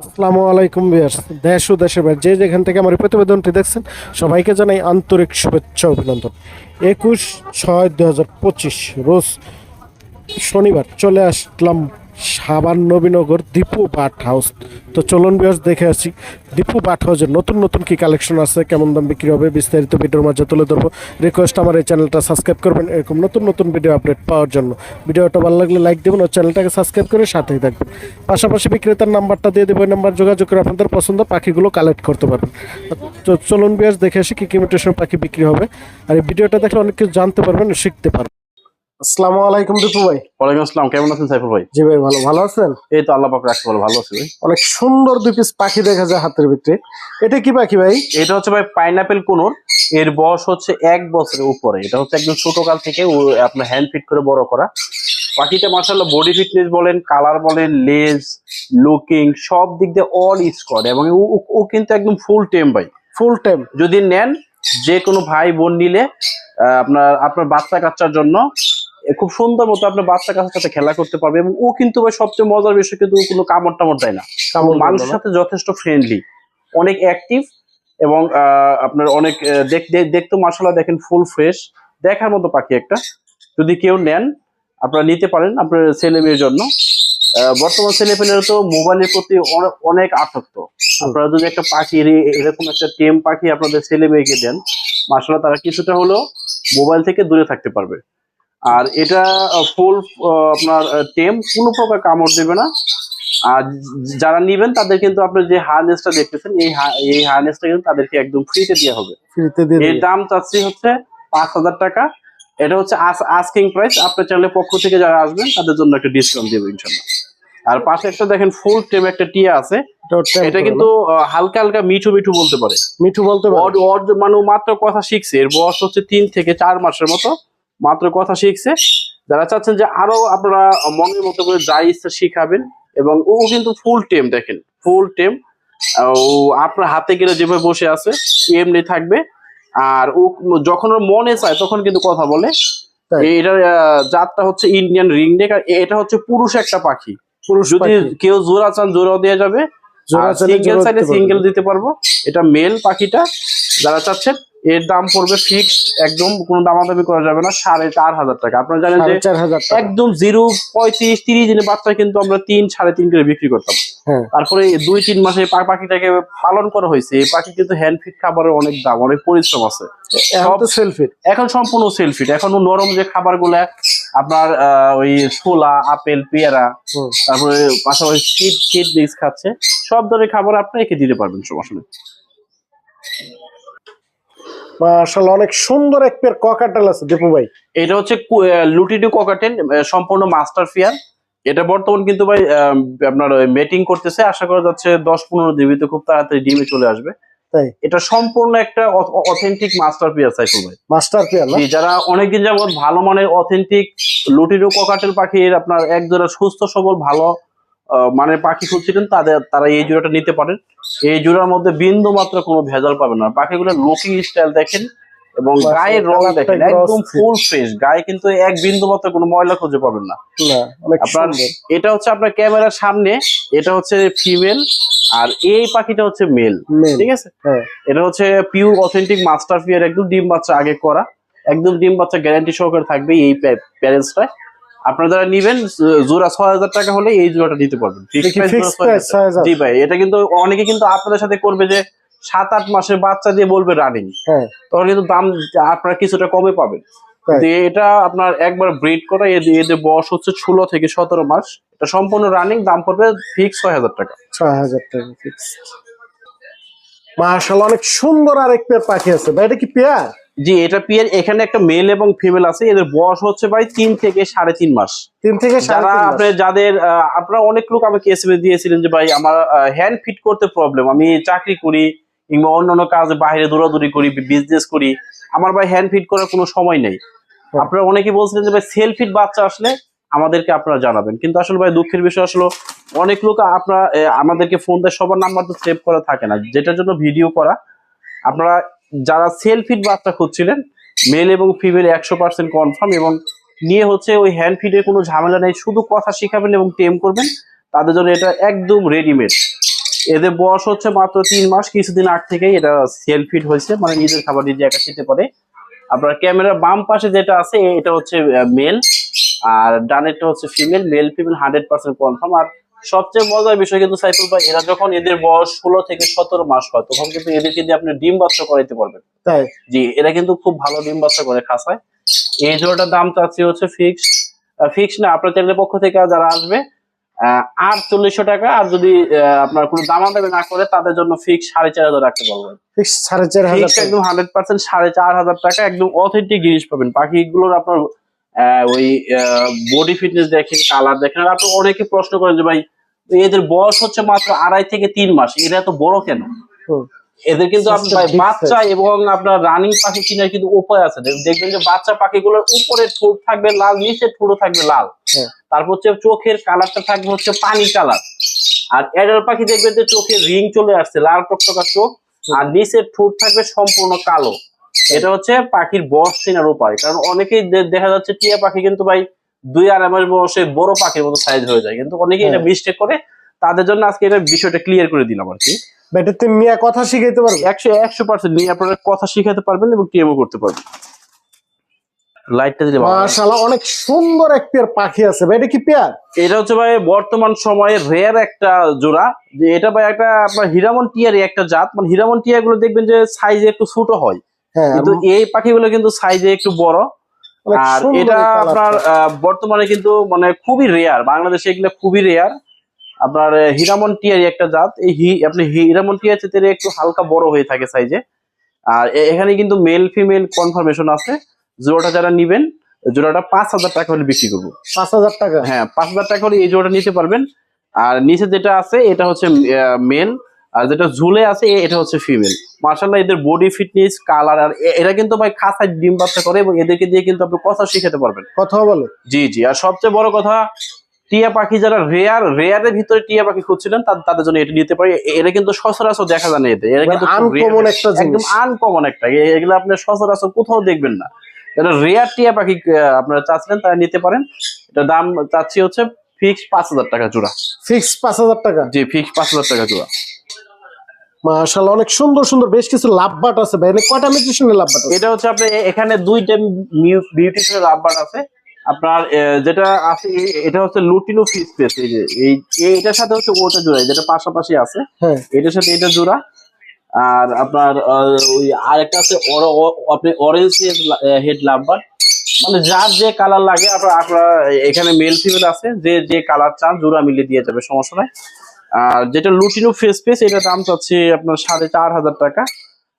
আসসালামু আলাইকুম বিয়ার দেশ ও দেশের বাইরে যে যেখান থেকে আমার প্রতিবেদনটি দেখছেন, সবাইকে জানাই আন্তরিক শুভেচ্ছা অভিনন্দন। একুশ ছয় দু রোজ শনিবার চলে আসলাম সাবান নবীনগর দীপু বাট হাউস। তো চলুন বিয়ার্স দেখে আসি। দীপু বাট হাউসের নতুন নতুন কি কালেকশন আছে, কেমন দাম বিক্রি হবে, বিস্তারিত ভিডিওর মাঝে তুলে ধরবো। রিকোয়েস্ট আমার এই চ্যানেলটা সাবস্ক্রাইব করবেন, এরকম নতুন নতুন ভিডিও আপডেট পাওয়ার জন্য। ভিডিওটা ভালো লাগলে লাইক দেবেন ও চ্যানেলটাকে সাবস্ক্রাইব করে সাথেই থাকবেন। পাশাপাশি বিক্রেতার নাম্বারটা দিয়ে দেবো নাম্বার যোগাযোগ করে আপনাদের পছন্দ পাখিগুলো কালেক্ট করতে পারবেন। তো চলুন বিয়ার্স দেখে আসি কি কিমিটেশন পাখি বিক্রি হবে। আর এই ভিডিওটা দেখলে অনেক কিছু জানতে পারবেন, শিখতে পারবেন। আসসালামু আলাইকুম দীপু ভাই। ওয়ালাইকুম আসসালাম কেমন আছেন সাইফুল ভাই? জি ভাই ভালো। ভালো আছেন? এই তো আল্লাহ পাক রাখতে ভালো ভালো আছি ভাই। অনেক সুন্দর দুই পিস পাখি দেখা যায় হাতের ভিতরে। এটা কি পাখি ভাই? এটা হচ্ছে ভাই পাইনাপেল কোনোর। এর বয়স হচ্ছে এক বছরের উপরে। এটা হচ্ছে একদম ছোট কাল থেকে আপনার হ্যান্ড ফিট করে বড় করা। পাখিটা মাসাল্লাহ বডি ফিটনেস বলেন কালার বলেন লেজ লুকিং সব দিক দিয়ে অল স্কোয়াড এবং ও- কিন্তু একদম ফুল টেম ভাই। ফুল টাইম যদি নেন যে কোনো ভাই বোন নিলে আপনার আপনার বাচ্চা কাচ্চার জন্য খুব সুন্দর মতো আপনার বাচ্চা কাচ্চার সাথে খেলা করতে পারবে এবং ও কিন্তু ভাই সবচেয়ে মজার বিষয় কিন্তু কোনো কামড় টামড় দেয় না। মানুষের সাথে যথেষ্ট ফ্রেন্ডলি অনেক অ্যাক্টিভ এবং আপনার অনেক দেখতে মাসালা দেখেন ফুল ফ্রেশ দেখার মতো পাখি একটা। যদি কেউ নেন আপনারা নিতে পারেন আপনার ছেলে মেয়ের জন্য। বর্তমান ছেলে পেলেরা তো মোবাইলের প্রতি অনেক আসক্ত। আপনারা যদি একটা পাখি এরকম একটা টেম পাখি আপনাদের ছেলে মেয়েকে দেন মাসালা তারা কিছুটা হলেও মোবাইল থেকে দূরে থাকতে পারবে। আর এটা ফুল আপনার টেম কোনো প্রকার কামড় দেবে না। আর যারা নিবেন তাদের কিন্তু আপনার যে হারনেসটা দেখতেছেন এই এই হারনেসটা কিন্তু তাদেরকে একদম ফ্রিতে দেওয়া হবে। ফ্রিতে দিয়ে এর দাম চাচ্ছি হচ্ছে পাঁচ হাজার টাকা। এটা হচ্ছে আস্কিং প্রাইস আপনার চ্যানেলের পক্ষ থেকে যারা আসবেন তাদের জন্য একটা ডিসকাউন্ট দেবো ইনশাল্লাহ আর পাশে একটা দেখেন ফুল টেম একটা টিয়া আছে। এটা কিন্তু হালকা হালকা মিঠু মিঠু বলতে পারে। মিঠু বলতে পারে। মানে মাত্র কথা শিখছে। এর বয়স হচ্ছে তিন থেকে চার মাসের মতো। মাত্র কথা শিখছে। যারা চাচ্ছেন যে আরও আপনারা মনের মতো করে যা ইচ্ছা শিখাবেন এবং ও কিন্তু ফুল টেম দেখেন ফুল টেম ও আপনার হাতে গেলে যেভাবে বসে আছে এমনি থাকবে। আর ও যখন ওর মনে চায় তখন কিন্তু কথা বলে। এটার জাতটা হচ্ছে ইন্ডিয়ান রিংনেক আর এটা হচ্ছে পুরুষ একটা পাখি। পুরুষ যদি কেউ জোড়া চান জোড়াও দেওয়া যাবে। সিঙ্গেল সাইডে সিঙ্গেল দিতে পারব। এটা মেল পাখিটা। যারা চাচ্ছেন এর দাম পড়বে ফিক্সড একদম কোনো দামাদামি করা যাবে না সাড়ে চার হাজার টাকা। আপনারা জানেন যে চার হাজার একদম জিরো পঁয়ত্রিশ তিরিশ দিনের বাচ্চা কিন্তু আমরা তিন সাড়ে তিন করে বিক্রি করতাম। হ্যাঁ। তারপরে দুই তিন মাসে পাখিটাকে পালন করা হয়েছে এই পাখি কিন্তু হ্যান্ড ফিট খাবারের অনেক দাম অনেক পরিশ্রম আছে। এখন এখন সম্পূর্ণ সেলফিট এখন নরম যে খাবারগুলা আপনার ওই ছোলা আপেল পেয়ারা তারপরে পাশাপাশি শীত শীত মিক্স খাচ্ছে সব ধরনের খাবার আপনি একে দিতে পারবেন সমস্যা নেই মাশাআল্লাহ অনেক সুন্দর এক পেয়ার ককাটাল আছে দীপু ভাই। এটা হচ্ছে লুটিডু ককাটেন সম্পূর্ণ মাস্টার ফিয়ার এটা বর্তমান কিন্তু ভাই আপনার মেটিং করতেছে আশা করা যাচ্ছে দশ পনেরো দিবিতে খুব তাড়াতাড়ি ডিমে চলে আসবে। তাই। এটা সম্পূর্ণ একটা অথেন্টিক মাস্টার পিয়ার সাইকেল ভাই। মাস্টার পেয়ার না? যারা অনেকদিন যাবত ভালো মানের অথেন্টিক লুটিডু ককাটেল পাখির আপনার এক জোড়া সুস্থ সবল ভালো মানের পাখি খুঁজছিলেন তাদের তারা এই জোড়াটা নিতে পারেন। এই জোড়ার মধ্যে বিন্দু মাত্র কোনো ভেজাল পাবেন না। পাখিগুলোর লুকিং স্টাইল দেখেন এবং গায়ের রং দেখেন একদম ফুল ফ্রেশ গায়ে কিন্তু এক বিন্দু মাত্র কোনো ময়লা খুঁজে পাবেন না। আপনার এটা হচ্ছে আপনার ক্যামেরার সামনে এটা হচ্ছে ফিমেল আর এই পাখিটা হচ্ছে মেল ঠিক আছে? হ্যাঁ। এটা হচ্ছে পিওর অথেন্টিক মাস্টার ফিয়ার একদম ডিম বাচ্চা আগে করা। একদম ডিম বাচ্চা গ্যারান্টি সহকারে থাকবে এই প্যারেন্টসটায় আপনারা যারা নিবেন জোড়া ছয় হাজার টাকা হলে এই জোড়াটা নিতে পারবেন। Fixed দেখি price ফিক্স জোড়া 6,000 প্রাইস ছয় হাজার। জি ভাই এটা কিন্তু অনেকে কিন্তু আপনাদের সাথে করবে যে সাত আট মাসের বাচ্চা দিয়ে বলবে রানিং হ্যাঁ। তখন কিন্তু দাম আপনারা কিছুটা কমে পাবেন। তাই। এটা আপনার একবার ব্রিড করা এদের বয়স হচ্ছে ষোলো থেকে সতেরো মাস। এটা সম্পূর্ণ রানিং দাম পড়বে ফিক্স ছয় হাজার টাকা। ছয় হাজার টাকা ফিক্স মাশাআল্লাহ অনেক সুন্দর আর এক পেয়ার পাখি আছে। ভাই এটা কি পেয়ার জি এটা পিয়ার এখানে একটা মেল এবং ফিমেল আছে এদের বয়স হচ্ছে ভাই তিন থেকে সাড়ে তিন মাস। তিন থেকে যারা তিন আপনার যাদের আপনারা অনেক লোক আমাকে এসএমএস দিয়েছিলেন যে ভাই আমার হ্যান্ড ফিট করতে প্রবলেম আমি চাকরি করি কিংবা অন্যান্য কাজে বাইরে দৌড়াদৌড়ি করি বিজনেস করি আমার ভাই হ্যান্ড ফিট করার কোনো সময় নেই। হ্যাঁ। আপনারা অনেকে বলছিলেন যে ভাই সেল ফিট বাচ্চা আসলে আমাদেরকে আপনারা জানাবেন। কিন্তু আসলে ভাই দুঃখের বিষয় আসলে অনেক লোক আপনারা আমাদেরকে ফোন দেয় সবার নাম্বার তো সেভ করা থাকে না যেটার জন্য ভিডিও করা। আপনারা যারা সেল ফিট বাচ্চা খুঁজছিলেন মেল এবং ফিমেল একশো পার্সেন্ট কনফার্ম এবং নিয়ে হচ্ছে ওই হ্যান্ড ফিডের কোনো ঝামেলা নেই, শুধু কথা শিখাবেন এবং টেম করবেন, তাদের জন্য এটা একদম রেডিমেড এদের বয়স হচ্ছে মাত্র তিন মাস, কিছুদিন আগ থেকেই এটা সেল ফিট হয়েছে মানে নিজের খাবার নিজে একা খেতে পারে। আপনার ক্যামেরার বাম পাশে যেটা আছে এটা হচ্ছে মেল আর ডানেরটা হচ্ছে female male female hundred percent confirm আর সবচেয়ে মজার বিষয় কিন্তু সাইফুল ভাই এরা যখন এদের বয়স ষোলো থেকে সতেরো মাস হয় তখন কিন্তু এদেরকে দিয়ে আপনি ডিম বাচ্চা করাইতে পারবেন। তাই? জি এরা কিন্তু খুব ভালো ডিম বাচ্চা করে খাসায় এই জোড়াটার দাম চাচ্ছি হচ্ছে ফিক্স ফিক্স না আপনার চ্যানেলের পক্ষ থেকে যারা আসবে আটচল্লিশশো টাকা আর যদি আপনার কোনো দামাদামি না করে তাদের জন্য ফিক্স সাড়ে চার হাজার রাখতে পারবেন। ফিক্স সাড়ে চার হাজার। একদম হান্ড্রেড পার্সেন্ট সাড়ে চার হাজার টাকা একদম অথেন্টিক জিনিস পাবেন। পাখিগুলোর আপনার ওই বডি ফিটনেস দেখেন কালার দেখেন আর আপনি অনেকে প্রশ্ন করেন যে ভাই এদের বয়স হচ্ছে মাত্র আড়াই থেকে তিন মাস এরা এত বড় কেন? এদের কিন্তু আপনি Just a ভাই big বাচ্চা এবং আপনার রানিং পাখি কেনার কিন্তু উপায় আছে। দেখ- দেখবেন যে বাচ্চা পাখিগুলোর উপরে ঠোঁট থাকবে লাল নিচে ঠোঁটও থাকবে লাল। হ্যাঁ। তারপর হচ্ছে চোখের কালারটা থাকবে হচ্ছে পানি কালার আর এডাল পাখি দেখবেন যে চোখে রিং চলে আসছে লাল টকটকা চোখ আর নিচের ঠোঁট থাকবে সম্পূর্ণ কালো। এটা হচ্ছে পাখির বয়স চেনার উপায়। কারণ অনেকেই দেখা যাচ্ছে টিয়া পাখি কিন্তু ভাই দুই আড়াই মাস বয়সে বড় পাখির মতো সাইজ হয়ে যায়। কিন্তু অনেকেই এটা হ্যাঁ। মিস্টেক করে। তাদের জন্য আজকে এটা বিষয়টা ক্লিয়ার করে দিলাম আর কি। মিয়া কথা শিখাইতে পারবে? একশো একশো পার্সেন্ট আপনারা কথা শিখাতে পারবেন এবং টিএমও করতে পারবেন। লাইটটা দিলে মাশাআল্লাহ অনেক সুন্দর এক পেয়ার পাখি আছে। ভাই এটা কি পেয়ার? এটা হচ্ছে ভাই বর্তমান সময়ে রেয়ার একটা জোড়া। যে এটা ভাই একটা আপনার হিরামন টিয়ারই একটা জাত। মানে হিরামন টিয়া গুলো দেখবেন যে সাইজে একটু ছোট হয় হ্যাঁ। কিন্তু এই পাখিগুলো কিন্তু সাইজে একটু বড়। আর এটা আপনার বর্তমানে কিন্তু মানে খুবই রেয়ার বাংলাদেশে এগুলো খুবই রেয়ার আপনার হিরামন টিয়ারই একটা জাত এই হি আপনি হিরামন টিয়ার চেয়ে একটু হালকা বড় হয়ে থাকে সাইজে আর এখানে কিন্তু মেল ফিমেল কনফার্মেশন আছে। জোড়াটা যারা নিবেন জোড়াটা পাঁচ হাজার টাকা হলে বিক্রি করব। পাঁচ হাজার টাকা? হ্যাঁ পাঁচ হাজার টাকা হলে এই জোড়াটা নিতে পারবেন। আর নিচে যেটা আছে এটা হচ্ছে মেল আর যেটা ঝুলে আছে এটা হচ্ছে ফিমেল মার্শাল্লাহ এদের বডি ফিটনেস কালার আর এরা কিন্তু ভাই খাসায় ডিম বাচ্চা করে এবং এদেরকে দিয়ে কিন্তু আপনি কথা শিখাতে পারবেন। কথা বলে? জি জি। আর সবচেয়ে বড় কথা টিয়া পাখি যারা রেয়ার রেয়ারের ভিতরে টিয়া পাখি খুঁজছিলেন তাদের জন্য এটা নিতে পারি। এরা কিন্তু সচরাচর দেখা যায় না এতে। এরা কিন্তু আনকমন একটা একদম আনকমন একটা। এগুলো আপনি সচরাচর কোথাও দেখবেন না। যারা রেয়ার টিয়া পাখি আপনারা চাচ্ছিলেন তারা নিতে পারেন। এটা দাম চাচ্ছি হচ্ছে ফিক্স পাঁচ হাজার টাকা জোড়া। ফিক্স পাঁচ হাজার টাকা? জি ফিক্স পাঁচ হাজার টাকা জোড়া। মাশাআল্লাহ অনেক সুন্দর সুন্দর বেশ কিছু লাভবাট আছে ভাই। এখানে কয়টা মিউজিশিয়ানের লাভবাট আছে? এটা হচ্ছে আপনি এখানে দুইটা বিউটিশনের রাবার আছে। আপনার যেটা আছে এটা হচ্ছে লুটিনো ফিস পেস এই যে এই এটার সাথে হচ্ছে ওটা জোড়া যেটা পাশাপাশি আছে। হ্যাঁ। এটার সাথে এটা জোড়া। আর আপনার ওই আরেকটা আছে অরেঞ্জ হেড লাম্বার মানে যার যে কালার লাগে আপনার আপনার এখানে মেল ফিমেল আছে যে যে কালার চান জোড়া মিলিয়ে দিয়ে যাবে সমস্যা নাই। আর যেটা লুটিনো ফেস পেস এটা দাম চাচ্ছে আপনার সাড়ে চার হাজার টাকা।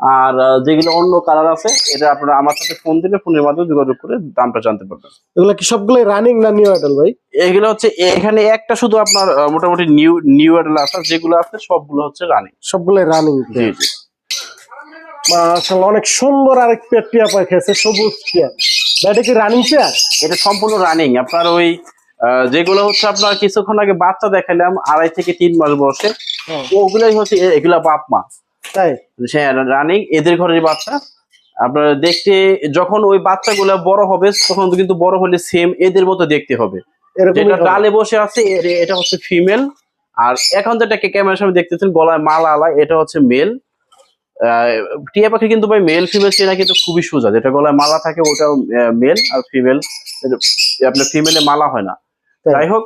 আর যেগুলো অন্য কালার আছে এটা আপনারা আমার সাথে ফোন দিলে ফোনের মাধ্যমে যোগাযোগ করে দামটা জানতে পারবেন। এগুলো কি সবগুলোই রানিং না নিউ আইডল ভাই? এগুলো হচ্ছে এখানে একটা শুধু আপনার মোটামুটি নিউ নিউ এডাল আছে যেগুলো আছে সবগুলো হচ্ছে রানিং সবগুলোই রানিং জি জি। মাশাআল্লাহ অনেক সুন্দর আরেক পেয়ার টিয়া পাখি আছে সবুজ পেয়ার এটা কি রানিং পেয়ার এটা সম্পূর্ণ রানিং আপনার ওই যেগুলো হচ্ছে আপনার কিছুক্ষণ আগে বাচ্চা দেখালাম আড়াই থেকে তিন মাস বয়সে। ওগুলাই হচ্ছে এগুলা বাপ মা। তাই? হ্যাঁ রানিং এদের ঘরের বাচ্চা। আপনার দেখতে যখন ওই বাচ্চাগুলো বড় হবে তখন কিন্তু বড় হলে সেম এদের মতো দেখতে হবে। যেটা ডালে বসে আছে এটা হচ্ছে ফিমেল আর এখন যেটাকে ক্যামেরার সামনে দেখতেছেন গলায় মালা আলা এটা হচ্ছে মেল টিয়া পাখি কিন্তু ভাই মেল ফিমেল চেনা কিন্তু খুবই সোজা। যেটা গলায় মালা থাকে ওটাও মেল আর ফিমেল আপনার ফিমেলে মালা হয় না। যাই হোক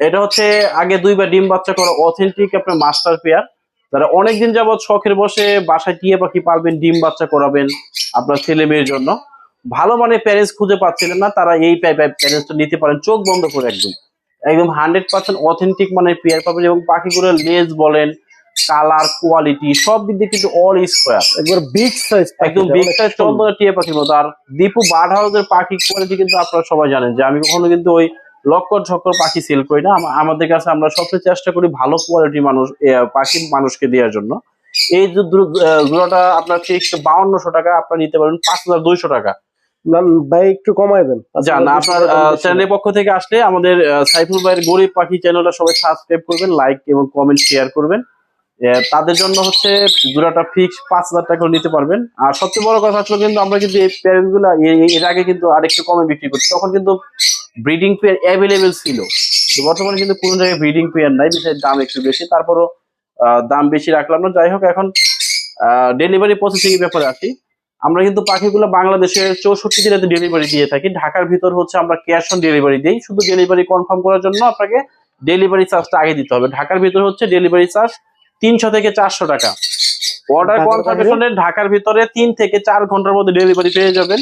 এটা হচ্ছে আগে দুইবার ডিম বাচ্চা করা অথেন্টিক আপনার মাস্টার পেয়ার যারা অনেকদিন যাবত শখের বসে বাসায় টিয়া পাখি পালবেন ডিম বাচ্চা করাবেন আপনার ছেলে মেয়ের জন্য ভালো মানে প্যারেন্টস খুঁজে পাচ্ছিলেন না তারা এই প্যারেন্টসটা নিতে পারেন চোখ বন্ধ করে একদম। একদম হান্ড্রেড পার্সেন্ট অথেন্টিক মানে পেয়ার পাবেন এবং পাখিগুলোর লেজ বলেন কালার কোয়ালিটি সব দিক দিয়ে কিন্তু অল স্কোয়ার একবার বিগ সাইজ একদম বিগ সাইজ চন্দনা টিয়া পাখির মতো। আর দীপু বার্ড হাউসের পাখি কোয়ালিটি কিন্তু আপনারা সবাই জানেন যে আমি কখনো কিন্তু ওই লক্কর ঝক্কর পাখি সেল করি না। আমাদের কাছে আমরা সবচেয়ে চেষ্টা করি ভালো কোয়ালিটি মানুষ পাখি মানুষকে দেওয়ার জন্য। এই যে জোড়াটা আপনার ফিক্সড বাউন্নশো টাকা আপনার নিতে পারবেন পাঁচ হাজার দুইশো টাকা। ভাই একটু কমাই দেন। যান আপনার চ্যানেলের পক্ষ থেকে আসলে আমাদের সাইফুল ভাইয়ের গরিব পাখি চ্যানেলটা সবাই সাবস্ক্রাইব করবেন লাইক এবং কমেন্ট শেয়ার করবেন। তাদের জন্য হচ্ছে জোড়াটা ফিক্স পাঁচ হাজার টাকা নিতে পারবেন। আর সবচেয়ে বড় কথা হচ্ছে কিন্তু আমরা কিন্তু এই এর আগে কিন্তু আরেকটু কমে বিক্রি করছি। তখন কিন্তু ব্রিডিং পেয়ার অ্যাভেলেবেল ছিল। তো বর্তমানে কিন্তু কোনো জায়গায় ব্রিডিং পেয়ার নাই বিষয়ের দাম একটু বেশি। তারপরও দাম বেশি রাখলাম না। যাই হোক এখন ডেলিভারি প্রসেসিং এর ব্যাপারে আসি। আমরা কিন্তু পাখিগুলো বাংলাদেশের চৌষট্টি জেলাতে ডেলিভারি দিয়ে থাকি। ঢাকার ভিতর হচ্ছে আমরা ক্যাশ অন ডেলিভারি দিই। শুধু ডেলিভারি কনফার্ম করার জন্য আপনাকে ডেলিভারি চার্জটা আগে দিতে হবে। ঢাকার ভিতর হচ্ছে ডেলিভারি চার্জ তিনশো থেকে চারশো টাকা। অর্ডার ঢাকার কনফার্মেশনের ঢাকার ভিতরে তিন থেকে চার ঘণ্টার মধ্যে ডেলিভারি পেয়ে যাবেন।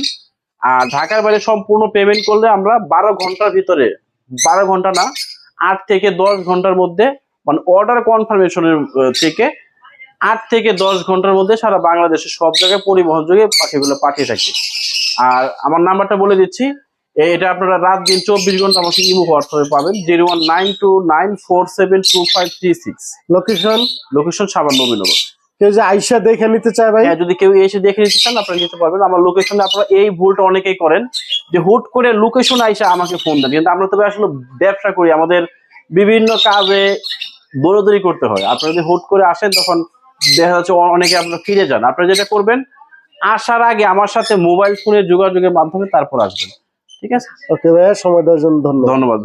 আর ঢাকার বাইরে সম্পূর্ণ পেমেন্ট করলে আমরা বারো ঘণ্টার ভিতরে বারো ঘণ্টা না আট থেকে দশ ঘণ্টার মধ্যে মানে অর্ডার কনফার্মেশনের থেকে আট থেকে দশ ঘণ্টার মধ্যে সারা বাংলাদেশের সব জায়গায় পরিবহন যোগে পাখিগুলো পাঠিয়ে থাকি। আর আমার নাম্বারটা বলে দিচ্ছি এটা আপনারা রাত দিন চব্বিশ ঘণ্টা আমাকে ইমো হোয়াটসঅ্যাপে পাবেন zero one nine two nine four seven two five three six. Location location সাবান নবীনগর কেউ যে আইসা দেখে নিতে চায় ভাই? হ্যাঁ যদি কেউ এসে দেখে নিতে চান আপনারা নিতে পারবেন। আমার লোকেশনে আপনারা এই ভুলটা অনেকেই করেন যে হুট করে লোকেশন আইসা আমাকে ফোন দেন। কিন্তু আমরা তবে আসলে ব্যবসা করি আমাদের বিভিন্ন কাজে দৌড়দৌড়ি করতে হয়। আপনারা যদি হুট করে আসেন তখন দেখা যাচ্ছে অনেকে আপনারা ফিরে যান। আপনারা যেটা করবেন আসার আগে আমার সাথে মোবাইল ফোনের যোগাযোগের মাধ্যমে তারপর আসবেন। ঠিক আছে? ওকে ভাইয়া সময় দেওয়ার জন্য ধন্যবাদ। ধন্যবাদ